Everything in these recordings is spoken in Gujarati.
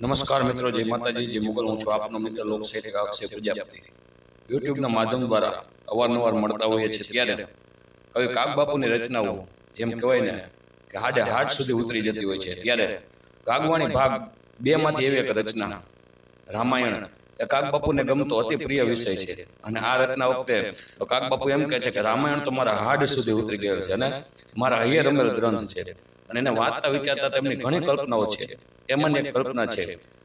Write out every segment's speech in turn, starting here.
નમસ્કાર મિત્રો જય માતાજી જય મુગલ હું છું આપનો મિત્ર લોક સાહિત્યકાર અક્ષય પ્રજાપતિ. યુટ્યુબના માધ્યમ દ્વારા અવારનવાર મળતા હોઈએ છીએ ત્યારે. કવિ કાગબાપુની રચનાઓ જેમ કહેવાય ને કે હાડે હાડ સુધી ઉતરી જતી હોય છે. ત્યારે કાગવાણી ભાગ બે માંથી એવી એક રચના. રામાયણ. એ કાગબાપુને ગમતો અતિ પ્રિય વિષય છે. અને આ રચના વખતે કાગબાપુ એમ કહે છે કે રામાયણ તો મારા હાડ સુધી ઉતરી ગયેલ છે અને મારા હૈયે રમેલ ગ્રંથ છે. અને એને વાંચતા વિચારતા તેમની ઘણી કલ્પનાઓ છે. એમાંની એક કલ્પના છે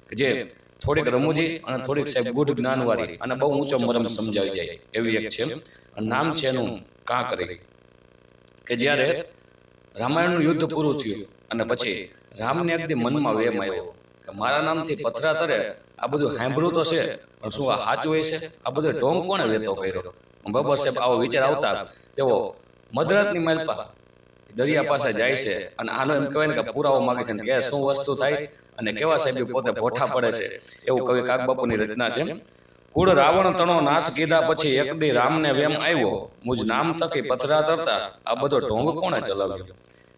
કે જે થોડીક રમૂજી અને થોડીક સાહેબ ગુઢ જ્ઞાનવાળી અને બહુ ઊંચો મરમ સમજાવી જાય એવી એક છે અને નામ છે એનું કાંકરી. કે જ્યારે રામાયણનું યુદ્ધ પૂરું થયું અને પછી રામને એકદી મનમાં વેમ આવ્યો. કે મારા નામથી પથરા તરે આ બધું સાંભળ્યું તો છે પણ શું આ સાચું હોય છે? આ બધો ઢોંગ કોણે વેતો કર્યો? બબર સાહેબ આવો વિચાર આવતા. તેઓ મધરાતની માલપા દરિયા પાસે જાય છે. અને આનો એમ કહેવાય ને કે પુરાવો માગે છે. કે શું વસ્તુ થાય અને કેવા સાહેબ પોતે ભોઠા પડે છે. એવું કવિ કાગબાપુની રચના છે? કુળ રાવણ તણો નાશ કીધા પછી એક દી રામને વેમ આવ્યો. મુજ નામ તકી પથરા તરતા આ બધો ઢોંગ કોણે ચલાવ્યો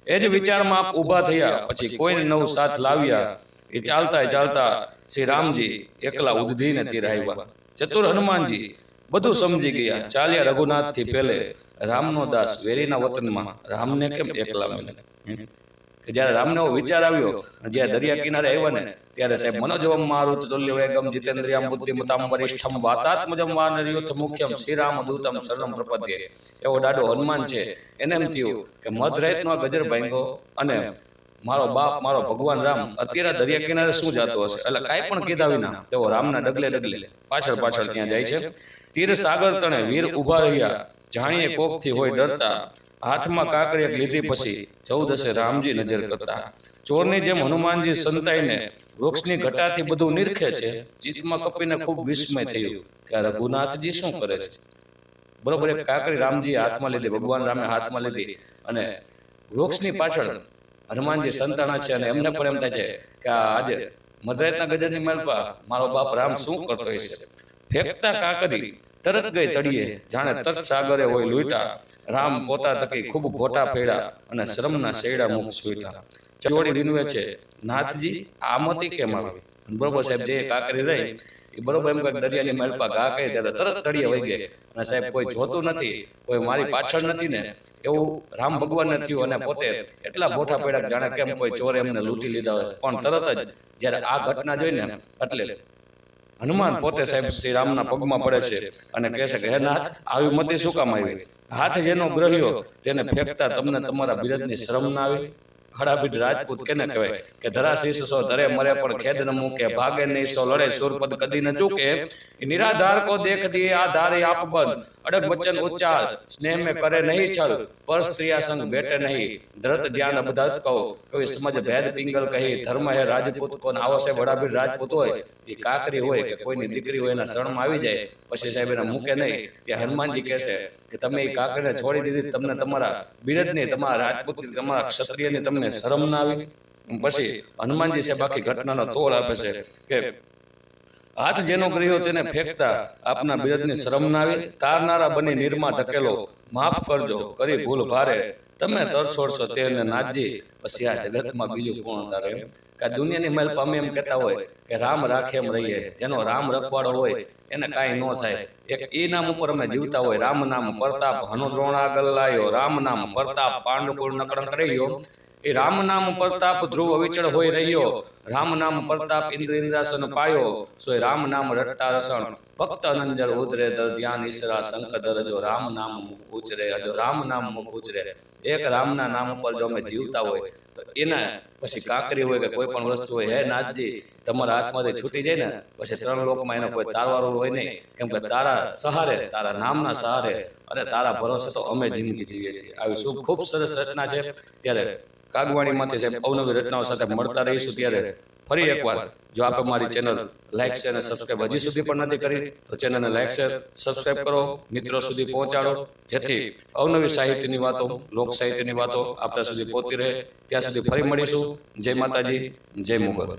એ જ વિચારમાં આપ ઊભા થયા પછી કોઈને નવું સાથ લાવ્યા એ ચાલતા ચાલતા શ્રી રામજી એકલા ઉદ્ધીને નથી રહ્યા ચતુર હનુમાનજી બધું સમજી ગયા. ચાલ્યા રઘુનાથથી પેલે રામનો દાસ વેરીના વતનમાં રામને કેમ એકલા મળે જ્યારે રામને એવો વિચાર આવ્યો જ્યારે દરિયા કિનારે આવ્યા ને, ત્યારે સાહેબ મનોજવમ મારુત તુલ્ય વેગમ, જીતેન્દ્રિયમ, બુદ્ધિમતામ, વરિષ્ઠમ, વાતાત્મજમ, વાનર્યુથ, મુખ્યમ, શ્રીરામ દૂતમ શરણમ, પ્રપદ્ય. એવો દાડો હનુમાન છે. એને એમ થયું કે મધ આ ગજર ભાંગો અને મારો બાપ મારો ભગવાન રામ અત્યારે દરિયા કિનારે શું જાતો હશે? એટલે કાંઈ પણ કીધા વિના. તેઓ રામના ડગલે ડગલે. પાછળ પાછળ ત્યાં જાય છે. તીર સાગર તણે વીર ઊભા રહ્યા જાણીએ કોકથી હોય ડરતા. હાથમાં કાકરી લીધી પછી ચૌદશે રામજી નજર કરતા. ચોરની જેમ હનુમાનજી સંતાઈને વૃક્ષની ઘટાથી બધું નિરખે છે. ચિત્તમાં કપીને ખૂબ વિસ્મય થયું. કે આ રઘુનાથજી શું કરે છે? બરોબર એક કાકરી રામજી હાથમાં લીધી ભગવાન રામે હાથમાં લીધી. અને વૃક્ષની પાછળ હનુમાનજી સંતાણા છે અને એમને પણ એમ થાય છે કે આજે મધરાતના ગજરની માલપા મારો બાપ રામ શું કરતો છે? ફેંકતા કાકરી તરત ગઈ તળીએ જાણે તરત સાગરે હોય લૂંટા. રામ પોતા તકી ખૂબ ગોટા પેડા અને શ્રમના શેડા મુખ સુઈટા ચવડી વિનવે છે. નાથજી આમતી કેમ આવી? બરોબર સાહેબ જે કાકરી રહી એ બરોબર, એમ કંઈક દરિયાની માલપા ઘા કહે ત્યારે તરત તળિયે વહી ગઈ. અને સાહેબ, કોઈ જોતું નથી, કોઈ મારી પાછળ નથી ને, એવું રામ ભગવાનને થયું અને પોતે એટલા મોટા પડ્યા જાણે કેમ કોઈ ચોરે એમને લૂંટી લીધા હોય. પણ તરત જ જ્યારે આ ઘટના જોઈને એટલે હનુમાન પોતે સાહેબ શ્રી રામના પગમાં પડે છે અને કહે છે કે, હે નાથ, આવી મતી શું કામ આવી? હાથ જેનો ગ્રહ્યો તેને ફેંકતા તમને તમારા બિરદની શરમ ના આવી? હડાભીડ રાજપૂત કેને કહેવાય. કે ધરાશી સો ધરે મરે પણ ખેદ ન મૂકે ભાગે નહીં સો લડે સુરપદ કદી ન ચૂકે. નિરાધાર કો દેખ દિએ આ ધારે આપ બન અડગ વચન ઉચ્ચાર સ્નેહ મે કરે નહીં છલ. પર સ્ત્રીયા સંગ બેટે નહીં. ધરત ધ્યાન અબધત કહો. કોઈ સમજ ભેદ પિંગલ કહી ધર્મ હે રાજપૂત કોન આવો છે રાજપૂત હોય. એ કાકરી હોય કે કોઈની દીકરી હોય એના શરણમાં આવી જાય, પછી સાહેબ એને મૂકે નહીં કે હનુમાનજી કહે છે કે તમે એ કાકરીને છોડી દીધી, તમને તમારા બિરદની તમારા રાજપૂત તમારા ક્ષત્રિયની તમને શરમ ના આવી. પછી હનુમાનજી સાહેબ આખી ઘટનાનો તોડ આપે છે કે હાથ જેનો કર્યો તેને ફેંકતા આપના બિરદની શરમ ના આવી. તારનારા બની નિર્મા ધકેલો, માફ કરજો, કરી ભૂલ ભારે. તમે તરછોડશો તેને નાજી પછી આ જગતમાં બીજું કોણ તારે કે દુનિયાની મહેલ અમે એમ કહેતા હોય કે રામ રાખે એમ રહીએ જેનો રામ રખવાડો હોય એને કાંઈ ન થાય. એક એ નામ ઉપર અમે જીવતા હોય રામ નામ પ્રતાપ હનુદ્રોણ આગળ લાયો રામ નામ પ્રતાપ પાંડુકુળ નકળંક રહ્યો એ રામ નામ પ્રતાપ ધ્રુવ અવિચળ હોય રહ્યો. રામ નામ પ્રતાપ ઇન્દ્ર ઇન્દ્રાસન પાયો. સોય રામ નામ રટતા રસણ. ભક્ત અનંજર ઉદરે દર ધ્યાન ઈશરા શંખ દર જો રામ નામ મુખ ઉચરે જો રામ નામ મુખ ઉચરે એક રામના નામ ઉપર જો અમે જીવતા હોય, તો એને પછી કાંકરી હોય કે કોઈ પણ વસ્તુ હોય, હે નાથજી, તમારા હાથમાંથી છૂટી જાય ને, પછી ત્રણ લોકમાં એનો કોઈ તારવાળું હોય નહીં. કેમ કે તારા સહારે, તારા નામના સહારે, અને તારા ભરોસે તો અમે જિંદગી જીવીએ છીએ. આવી શું ખૂબ સરસ રચના છે. ત્યારે કાગવાણીમાંથી સાહેબ અવનવી રચનાઓ સાથે મળતા રહીશું ત્યારે ફરી એકવાર જો આપ મારી ચેનલ લાઈક છે અને સબસ્ક્રાઈબ હજી સુધી પણ નથી કરી તો ચેનલને લાઈક છે સબસ્ક્રાઈબ કરો મિત્રો સુધી પહોંચાડો જેથી અવનવી સાહિત્યની વાતો લોક સાહિત્યની વાતો આપણા સુધી પહોંચતી રહે. ત્યાં સુધી ફરી મળીશું. જય માતાજી જય મુગલ